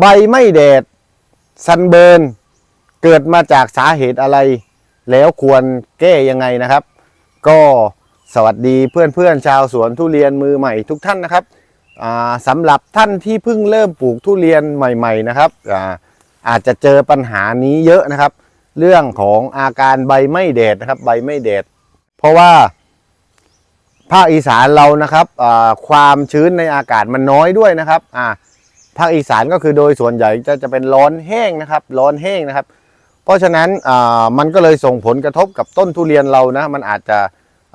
ใบไม่แดดซันเบิร์นเกิดมาจากสาเหตุอะไร แล้วควรแก้ยังไงนะครับ ก็สวัสดีเพื่อนๆชาวสวนทุเรียนมือใหม่ทุกท่านนะครับสำหรับท่านที่เพิ่งเริ่มปลูกทุเรียนใหม่ ๆนะครับอาอาจจะเจอปัญหานี้เยอะนะครับ เรื่องของอาการใบไม่แดดนะครับ ใบไม่แดดเพราะว่าภาคอีสานเรานะครับความชื้นในอากาศมันน้อยด้วยนะครับอ่า ภาคอีสานก็คือโดยส่วนใหญ่จะจะเป็นร้อนแห้งนะครับ ร้อนแห้งนะครับ เพราะฉะนั้นมันก็เลยส่งผลกระทบกับต้นทุเรียนเรานะ มันอาจจะ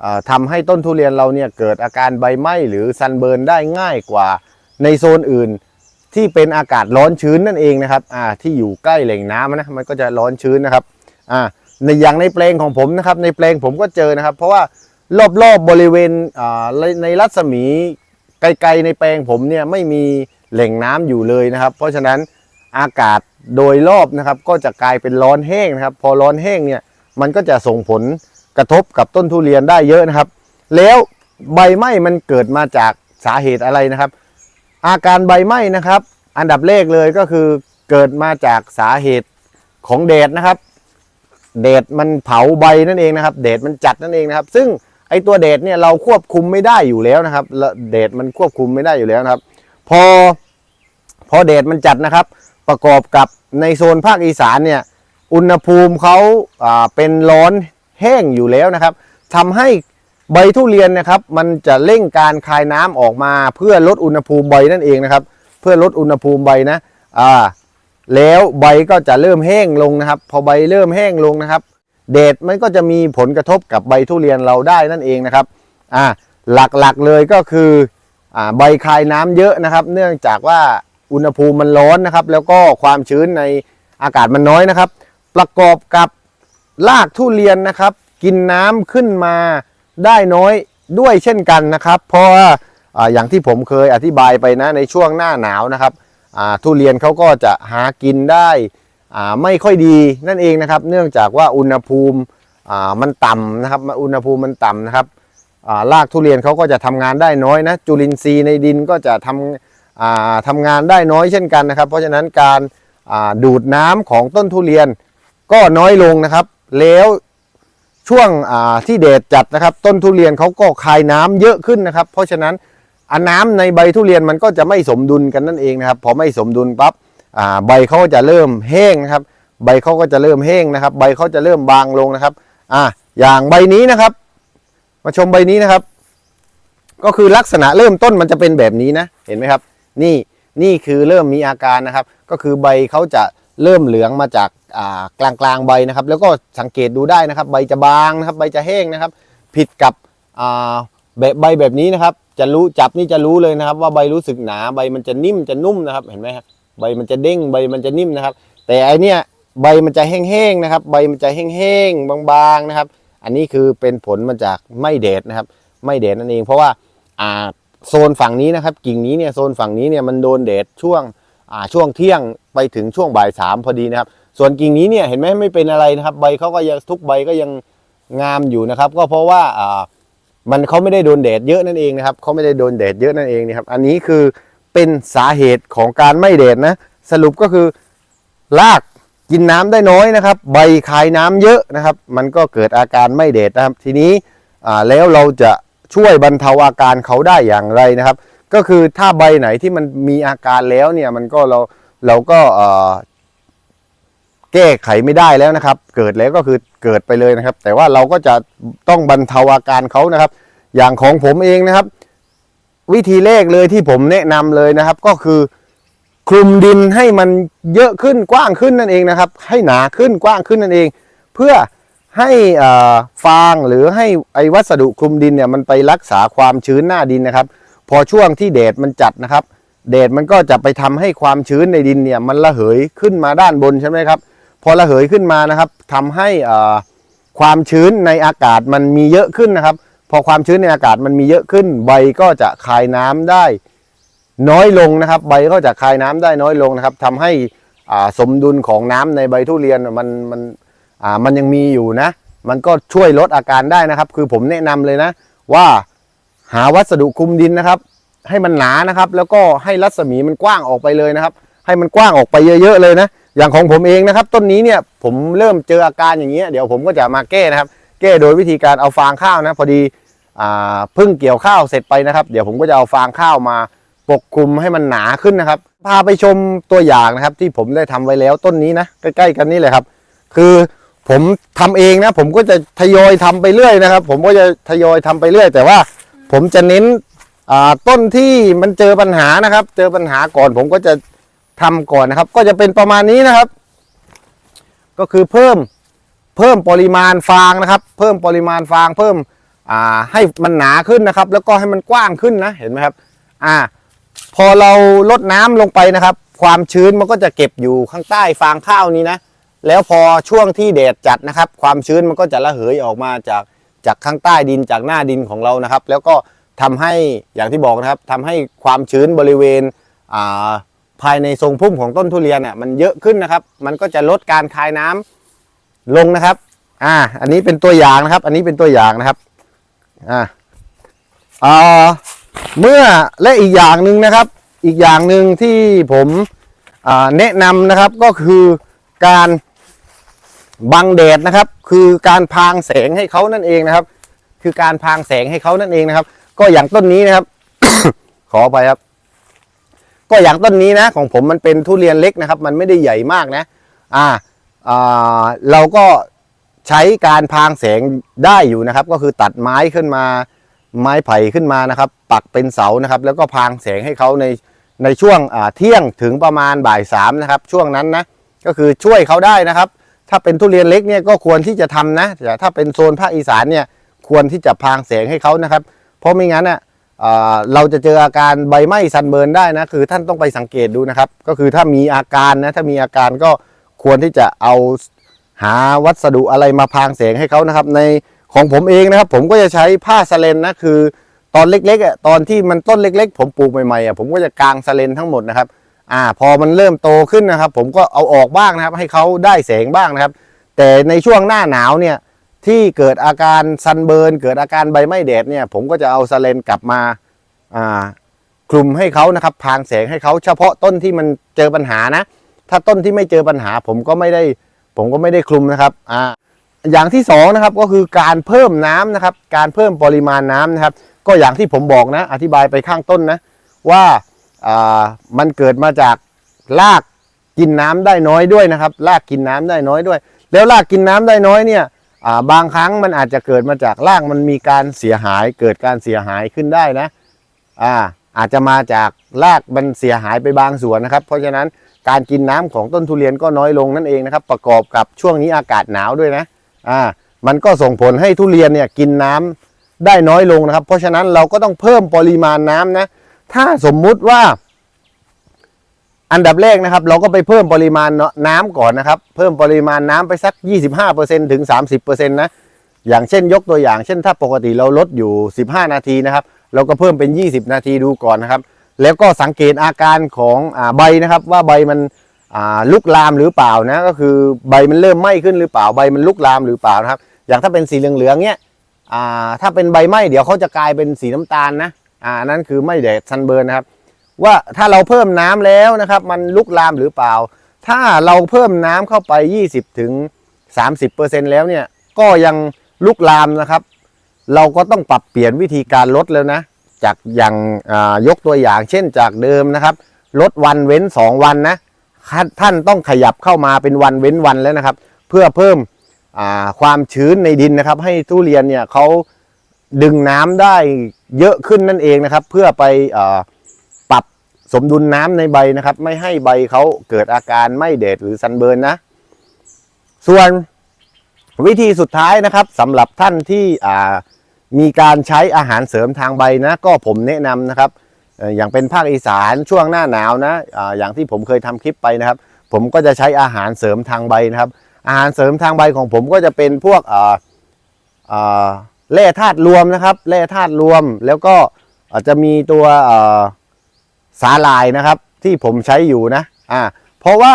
อ่าทำให้ต้นทุเรียนเราเนี่ยเกิดอาการใบไหม้หรือซันเบิร์นได้ง่ายกว่าในโซนอื่น ที่เป็นอากาศร้อนชื้นนั่นเองนะครับที่อยู่ใกล้แหล่งน้ำนะมันก็จะร้อนชื้นนะครับในอย่างในแปลงของผมนะครับ ในแปลงผมก็เจอนะครับ เพราะว่ารอบๆบบริเวณในในรัศมีไกลๆในแปลงผมเนี่ยไม่มี แหล่งน้ำอยู่เลยนะครับ เพราะฉะนั้นอากาศโดยรอบนะครับ ก็จะกลายเป็นร้อนแห้งนะครับ พอร้อนแห้งเนี่ยมันก็จะส่งผลกระทบกับต้นทุเรียนได้เยอะนะครับ แล้วใบไหม้มันเกิดมาจากสาเหตุอะไรนะครับ อาการใบไหม้นะครับ อันดับแรกเลยก็คือเกิดมาจากสาเหตุของแดดนะครับแดดมันเผาใบนั่นเองนะครับแดดมันจัดนั่นเองนะครับ ซึ่งไอตัวแดดเนี่ยเราควบคุมไม่ได้อยู่แล้วนะครับแล้วแดดมันควบคุมไม่ได้อยู่แล้วนะครับ พอพอแดดมันจัดนะครับ ประกอบกับในโซนภาคอีสานเนี่ยอุณหภูมิเขาเป็นร้อนแห้งอยู่แล้วนะครับทำให้ใบทุเรียนนะครับมันจะเร่งการคายน้ำออกมา เพื่อลดอุณหภูมิใบนั่นเองนะครับ เพื่อลดอุณหภูมิใบนะอ่าแล้วใบก็จะเริ่มแห้งลงนะครับ พอใบเริ่มแห้งลงนะครับแดดมันก็จะมีผลกระทบกับใบทุเรียนเราได้นั่นเองนะครับอ่าหลักๆเลยก็คือ ใบคายน้ำเยอะนะครับ เนื่องจากว่าอุณหภูมิมันร้อนนะครับ แล้วก็ความชื้นในอากาศมันน้อยนะครับ ประกอบกับรากทุเรียนนะครับ กินน้ำขึ้นมาได้น้อยด้วยเช่นกันนะครับ เพราะว่าอย่างที่ผมเคยอธิบายไปนะในช่วงหน้าหนาวนะครับทุเรียนเขาก็จะหากินได้ไม่ค่อยดีนั่นเองนะครับ เนื่องจากว่าอุณหภูมิมันต่ำนะครับ อุณหภูมิมันต่ำนะครับ รากทุเรียนเขาก็จะทำงานได้น้อยนะจุลินทรีย์ในดินก็จะทำอ่าทำงานได้น้อยเช่นกันนะครับ เพราะฉะนั้นการดูดน้ำของต้นทุเรียนก็น้อยลงนะครับ แล้วช่วงที่แดดจัดนะครับ ต้นทุเรียนเขาก็คายน้ำเยอะขึ้นนะครับ เพราะฉะนั้นอันน้ำในใบทุเรียนมันก็จะไม่สมดุลกันนั่นเองนะครับ พอไม่สมดุลปั๊บใบเขาก็จะเริ่มแห้งนะครับ ใบเขาก็จะเริ่มแห้งนะครับ ใบเขาจะเริ่มบางลงนะครับอ่าอย่างใบนี้นะครับ มาชมใบนี้นะครับ ก็คือลักษณะเริ่มต้นมันจะเป็นแบบนี้นะ เห็นไหมครับ นี่นี่คือเริ่มมีอาการนะครับ ก็คือใบเขาจะเริ่มเหลืองมาจากกลางกลางใบนะครับ แล้วก็สังเกตดูได้นะครับ ใบจะบางนะครับ ใบจะแห้งนะครับ ผิดกับแบบใบแบบนี้นะครับ จะรู้จับนี่จะรู้เลยนะครับ ว่าใบรู้สึกหนาใบมันจะนิ่มจะนุ่มนะครับ เห็นไหมครับใบมันจะเด้งใบมันจะนิ่มนะครับ แต่อันเนี้ยใบมันจะแห้งๆนะครับ ใบมันจะแห้งๆบางๆนะครับ อันนี้คือเป็นผลมาจากไม่แดดนะครับ ไม่แดดนั่นเอง เพราะว่าอ่าโซนฝั่งนี้นะครับ กิ่งนี้เนี่ยโซนฝั่งนี้เนี่ยมันโดนแดดช่วงอ่าช่วงเที่ยงไปถึงช่วงบ่ายสามพอดีนะครับ ส่วนกิ่งนี้เนี่ยเห็นไหมไม่เป็นอะไรนะครับ ใบเขาก็ยังทุกใบก็ยังงามอยู่นะครับ ก็เพราะว่าอ่ามันเขาไม่ได้โดนแดดเยอะนั่นเองนะครับเขาไม่ได้โดนแดดเยอะนั่นเองนะครับ อันนี้คือเป็นสาเหตุของการไม่แดดนะ สรุปก็คือราก กินน้ำได้น้อยนะครับ ใบคายน้ำเยอะนะครับ มันก็เกิดอาการไม่แดดนะครับ ทีนี้แล้วเราจะช่วยบรรเทาอาการเขาได้อย่างไรนะครับ ก็คือถ้าใบไหนที่มันมีอาการแล้วเนี่ยมันก็เราเราก็แก้ไขไม่ได้แล้วนะครับ เกิดแล้วก็คือเกิดไปเลยนะครับ แต่ว่าเราก็จะต้องบรรเทาอาการเขานะครับ อย่างของผมเองนะครับ วิธีแรกเลยที่ผมแนะนำเลยนะครับ ก็คือ คลุมดินให้มันเยอะขึ้นกว้างขึ้นนั่นเองนะครับ ให้หนาขึ้นกว้างขึ้นนั่นเอง เพื่อให้อ่อฟางหรือให้ไอวัสดุคลุมดินเนี่ยมันไปรักษาความชื้นหน้าดินนะครับ พอช่วงที่แดดมันจัดนะครับแดดมันก็จะไปทำให้ความชื้นในดินเนี่ยมันระเหยขึ้นมาด้านบนใช่ไหมครับ พอระเหยขึ้นมานะครับทำให้อ่าความชื้นในอากาศมันมีเยอะขึ้นนะครับ พอความชื้นในอากาศมันมีเยอะขึ้น ใบก็จะคายน้ำได้ น้อยลงนะครับ ใบก็จะคายน้ำได้น้อยลงนะครับทำให้สมดุลของน้ำในใบทุเรียนมันมันมันยังมีอยู่นะ มันก็ช่วยลดอาการได้นะครับ คือผมแนะนำเลยนะ ว่าหาวัสดุคุมดินนะครับ ให้มันหนานะครับ แล้วก็ให้รัศมีมันกว้างออกไปเลยนะครับ ให้มันกว้างออกไปเยอะๆเลยนะ อย่างของผมเองนะครับ ต้นนี้เนี่ยผมเริ่มเจออาการอย่างเงี้ยเดี๋ยวผมก็จะมาแก้นะครับ แก้โดยวิธีการเอาฟางข้าวนะ พอดีอ่าเพิ่งเกี่ยวข้าวเสร็จไปนะครับ เดี๋ยวผมก็จะเอาฟางข้าวมา ปกคลุมให้มันหนาขึ้นนะครับ พาไปชมตัวอย่างนะครับ ที่ผมได้ทำไว้แล้วต้นนี้นะใกล้ๆกันนี่เลยครับ คือผมทำเองนะ ผมก็จะทยอยทำไปเรื่อยนะครับ ผมก็จะทยอยทำไปเรื่อย แต่ว่าผมจะเน้นต้นที่มันเจอปัญหานะครับ เจอปัญหาก่อน ผมก็จะทำก่อนนะครับ ก็จะเป็นประมาณนี้นะครับ ก็คือเพิ่มเพิ่มปริมาณฟางนะครับ เพิ่มปริมาณฟางเพิ่มให้มันหนาขึ้นนะครับ แล้วก็ให้มันกว้างขึ้นนะเห็นไหมครับ อ่า พอเราลดน้ำลงไปนะครับ ความชื้นมันก็จะเก็บอยู่ข้างใต้ฟางข้าวนี้นะ แล้วพอช่วงที่แดดจัดนะครับ ความชื้นมันก็จะระเหยออกมาจากจากข้างใต้ดินจากหน้าดินของเรานะครับ แล้วก็ทำให้อย่างที่บอกนะครับทำให้ความชื้นบริเวณาภายในทรงพุ่มของต้นทุเรียนเนี่ยมันเยอะขึ้นนะครับ มันก็จะลดการคายน้ำลงนะครับ อ่า อันนี้เป็นตัวอย่างนะครับ อันนี้เป็นตัวอย่างนะครับ อ่าอ่า เมื่อและอีกอย่างหนึ่งนะครับ อีกอย่างหนึ่งที่ผมแนะนำนะครับก็คือการบังแดดนะครับ คือการพรางแสงให้เขานั่นเองนะครับ คือการพรางแสงให้เขานั่นเองนะครับ ก็อย่างต้นนี้นะครับ ขอไปครับ ก็อย่างต้นนี้นะ ของผมมันเป็นทุเรียนเล็กนะครับ มันไม่ได้ใหญ่มากนะ อ่าอ่าเราก็ใช้การพรางแสงได้อยู่นะครับ ก็คือตัดไม้ขึ้นมา ไม้ไผ่ขึ้นมานะครับ ปักเป็นเสานะครับ แล้วก็พางแสงให้เขาในในช่วงเที่ยงถึงประมาณบ่ายสามนะครับ ช่วงนั้นนะก็คือช่วยเขาได้นะครับ ถ้าเป็นทุเรียนเล็กเนี่ยก็ควรที่จะทำนะแต่ถ้าเป็นโซนภาคอีสานเนี่ยควรที่จะพางแสงให้เขานะครับ เพราะไม่งั้นอะอ่าเราจะเจออาการใบไหม้ซันเบิร์นได้นะคือท่านต้องไปสังเกตดูนะครับ ก็คือถ้ามีอาการนะถ้ามีอาการก็ควรที่จะเอาหาวัสดุอะไรมาพางแสงให้เขานะครับ ใน ของผมเองนะครับ ผมก็จะใช้ผ้าสเลนนะคือ ตอนเล็กๆอะตอนที่มันต้นเล็ก ๆ ผมปลูกใหม่ๆอะผมก็จะกางสเลนทั้งหมดนะครับ อ่า พอมันเริ่มโตขึ้นนะครับ ผมก็เอาออกบ้างนะครับ ให้เขาได้แสงบ้างนะครับ แต่ในช่วงหน้าหนาวเนี่ยที่เกิดอาการซันเบิร์นเกิดอาการใบไหม้แดดเนี่ย ผมก็จะเอาสเลนกลับมาอ่าคลุมให้เขานะครับพรางแสงให้เขาเฉพาะต้นที่มันเจอปัญหานะ ถ้าต้นที่ไม่เจอปัญหา ผมก็ไม่ได้ ผมก็ไม่ได้คลุมนะครับอ่า อย่างที่สองนะครับก็คือการเพิ่มน้ำนะครับ การเพิ่มปริมาณน้ำนะครับ ก็อย่างที่ผมบอกนะ อธิบายไปข้างต้นนะว่าามันเกิดมาจากรากกินน้ำได้น้อยด้วยนะครับรากกินน้ำได้น้อยด้วย แล้วรากกินน้ำได้น้อยเนี่ยาบางครั้งมันอาจจะเกิดมาจากรากมันมีการเสียหาย เกิดการเสียหายขึ้นได้นะอ่าอาจจะมาจากรากมันเสียหายไปบางส่วนนะครับ เพราะฉะนั้นการกินน้ำของต้นทุเรียนก็น้อยลงนั่นเองนะครับ ประกอบกับช่วงนี้อากาศหนาวด้วยนะ อ่ามันก็ส่งผลให้ทุเรียนเนี่ยกินน้ำได้น้อยลงนะครับ เพราะฉะนั้นเราก็ต้องเพิ่มปริมาณน้ำนะ ถ้าสมมุติว่า อันดับแรกนะครับ เราก็ไปเพิ่มปริมาณน้ำก่อนนะครับ เพิ่มปริมาณน้ำไปสัก 25%ถึง 30%นะอย่างเช่นยกตัวอย่าง เช่นถ้าปกติเราลดอยู่ 15 นาทีนะครับ เราก็เพิ่มเป็น 20 นาทีดูก่อนนะครับ แล้วก็สังเกตอาการของอใบนะครับ ว่าใบมัน ลุกลามหรือเปล่านะก็คือใบมันเริ่มไหม้ขึ้นหรือเปล่าใบมันลุกลามหรือเปล่านะครับ อย่างถ้าเป็นสีเหลืองๆเนี้ยถ้าเป็นใบไหม้เดี๋ยวเขาจะกลายเป็นสีน้ำตาลนะอ่าอันนั้นคือไม่แดดซันเบิร์นนะครับ ว่าถ้าเราเพิ่มน้ำแล้วนะครับ มันลุกลามหรือเปล่า ถ้าเราเพิ่มน้ำเข้าไป 20ถึง30%แล้วเนี่ยก็ยังลุกลามนะครับ เราก็ต้องปรับเปลี่ยนวิธีการลดแล้วนะ จากอย่างายกตัวอย่างเช่นจากเดิมนะครับลดวันเว้น 2 วันนะ ท่านต้องขยับเข้ามาเป็นวันเว้นวันแล้วนะครับ เพื่อเพิ่มความชื้นในดินนะครับ ให้ทุเรียนเนี่ยเขาดึงน้ำได้เยอะขึ้นนั่นเองนะครับ เพื่อไปอปรับสมดุลน้ำในใบนะครับ ไม่ให้ใบเขาเกิดอาการไม้แดดหรือซันเบิร์นนะ ส่วนวิธีสุดท้ายนะครับสำหรับท่านที่มีการใช้อาหารเสริมทางใบนะ ก็ผมแนะนำนะครับ อย่างเป็นภาคอีสานช่วงหน้าหนาวนะอย่างที่ผมเคยทำคลิปไปนะครับ ผมก็จะใช้อาหารเสริมทางใบนะครับ อาหารเสริมทางใบของผมก็จะเป็นพวกแร่ธาตุรวมนะครับแร่ธาตุรวมแล้วก็อาจจะมีตัวสาลายนะครับ ที่ผมใช้อยู่นะอ่าเพราะว่า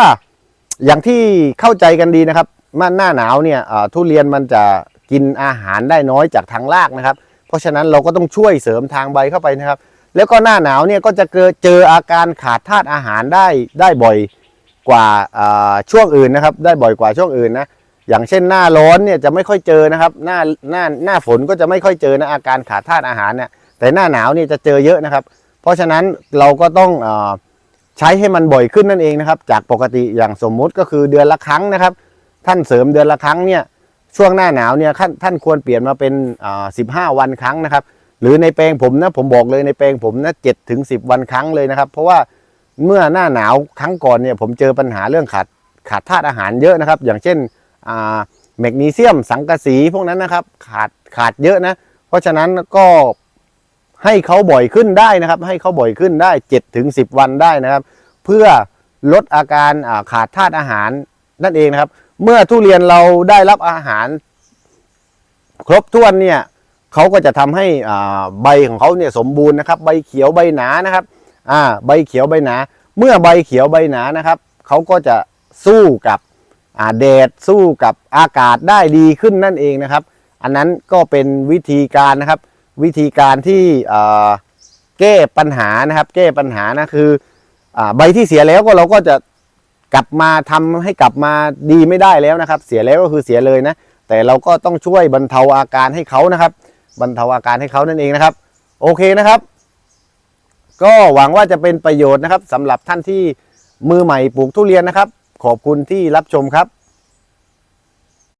อย่างที่เข้าใจกันดีนะครับมันหน้าหนาวเนี่ยทุเรียนมันจะกินอาหารได้น้อยจากทางรากนะครับ เพราะฉะนั้นเราก็ต้องช่วยเสริมทางใบเข้าไปนะครับ แล้วก็หน้าหนาวเนี่ยก็จะเจออาการขาดธาตุอาหารได้ได้บ่อยกว่าช่วงอื่นนะครับ ได้บ่อยกว่าช่วงอื่นนะอย่างเช่นหน้าร้อนเนี่ยจะไม่ค่อยเจอนะครับ หน้าหน้าหน้าฝนก็จะไม่ค่อยเจอนะอาการขาดธาตุอาหารเนี่ยแต่หน้าหนาวเนี่ยจะเจอเยอะนะครับ เพราะฉะนั้นเราก็ต้องอใช้ให้มันบ่อยขึ้นนั่นเองนะครับ จากปกติอย่างสมมุติก็คือเดือนละครั้งนะครับ ท่านเสริมเดือนละครั้งเนี่ยช่วงหน้าหนาวเนี่ยท่านท่านควรเปลี่ยนมาเป็นสิบห้าวันครั้งนะครับ หรือในแปลงผมนะผมบอกเลยในแปลงผมนะเจ็ดถึงสิบวันครั้งเลยนะครับ เพราะว่าเมื่อหน้าหนาวครั้งก่อนเนี่ยผมเจอปัญหาเรื่องขาดขาดธาตุอาหารเยอะนะครับ อย่างเช่นแมกนีเซียมสังกะสีพวกนั้นนะครับ ขาดขาดเยอะนะ เพราะฉะนั้นก็ให้เขาบ่อยขึ้นได้นะครับ ให้เขาบ่อยขึ้นได้7จ็ถึงสิวันได้นะครับ เพื่อลดอาการาขาดธาตุอาหารนั่นเองนะครับ เมื่อทุเรียนเราได้รับอาหาร ครบถ้วนเนี่ย เขาก็จะทำให้ใบของเขาเนี่ยสมบูรณ์นะครับ ใบเขียวใบหนานะครับอ่าใบเขียวใบหนา เมื่อใบเขียวใบหนานะครับเขาก็จะสู้กับแดดสู้กับอากาศได้ดีขึ้นนั่นเองนะครับ อันนั้นก็เป็นวิธีการนะครับ วิธีการที่แก้ปัญหานะครับ แก้ปัญหานะคืออใบที่เสียแล้วก็เราก็จะกลับมาทำให้กลับมาดีไม่ได้แล้วนะครับ เสียแล้วก็คือเสียเลยนะ แต่เราก็ต้องช่วยบรรเทาอาการให้เขานะครับ บรรเทาอาการให้เขานั่นเองนะครับ โอเคนะครับ ก็หวังว่าจะเป็นประโยชน์นะครับสำหรับท่านที่มือใหม่ปลูกทุเรียนนะครับ ขอบคุณที่รับชมครับ